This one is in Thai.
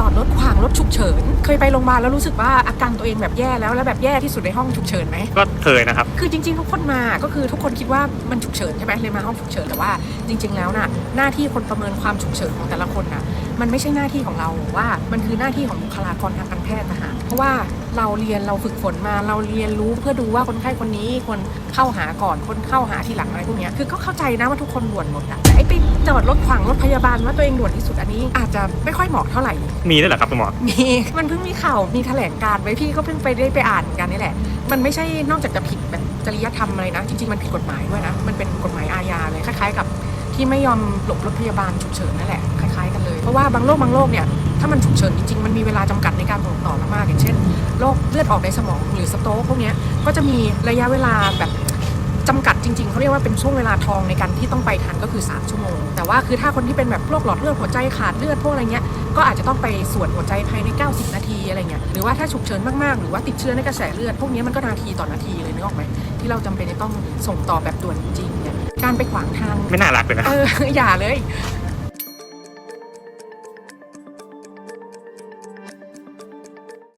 จอดรถขวางรถฉุกเฉิน เคยไปโรงพยาบาลแล้วรู้สึกว่าอาการตัวเองแบบแย่แล้วแล้วแบบแย่ที่สุดในห้องฉุกเฉินไหมก็เคยนะครับ คือจริงๆทุกคนมาก็คือทุกคนคิดว่ามันฉุกเฉินใช่ไหมเลยมาห้องฉุกเฉินแต่ว่าจริง ๆ แล้วน่ะหน้าที่คนประเมินความฉุกเฉินของแต่ละคนน่ะมันไม่ใช่หน้าที่ของเราว่ามันคือหน้าที่ของบุคลากรทางการแพทย์นะคะเพราะว่าเราเรียนเราฝึกฝนมาเราเรียนรู้เพื่อดูว่าคนไข้คนนี้ควรเข้าหาก่อนคนเข้าหาทีหลังอะไรพวกเนี้ยคือก็เข้าใจนะว่าทุกคนด่วนหมดอะแต่ไอ้ไปจอดรถขวางรถพยาบาลว่าตัวเองด่วนที่สุดอันนี้ อาจจะไม่ค่อยเหมาะเท่าไหร่ มีด้วยเหรอครับคุณหมอมีมันเพิ่งมีข่าวมีแถลงการณ์ไว้พี่ก็เพิ่งไปได้ไปอ่านกันนี่แหละ มันไม่ใช่นอกจากจะผิดแบบจริยธรรมอะไรนะ จริงๆมันผิดกฎหมายด้วยนะมันเป็นกฎหมายอาญาเลยคล้ายๆกับ ที่ไม่ยอมหลบรถพยาบาลฉุกเฉินนั่นแหละคล้ายๆกันเลยเพราะว่าบางโรคบางโรคเนี่ย ถ้ามันฉุกเฉินจริงๆ มันมีเวลาจำกัดในการส่งต่อมากๆอย่างเช่นโรคเลือดออกในสมองหรือสโตรกพวกเนี้ยก็จะมีระยะเวลาแบบจำกัดจริงๆ เขาเรียกว่าเป็นช่วงเวลาทองในการที่ต้องไปทันก็คือ 3 ชั่วโมง แต่ว่าคือถ้าคนที่เป็นแบบโรคหลอดเลือดหัวใจขาดเลือดพวกอะไรเงี้ยก็อาจจะต้องไปส่วนหัวใจภายใน 90 นาทีอะไรเงี้ยหรือว่าถ้าฉุกเฉินมากๆ หรือว่าติดเชื้อในกระแสเลือด พวกนี้มันก็นาทีต่อนาทีเลยนึกออกไหมที่เราจำเป็นจะต้องส่งต่อแบบด่วนจริงๆเนี่ยการไปขวางทางไม่น่ารักเลยนะเอออย่าเลย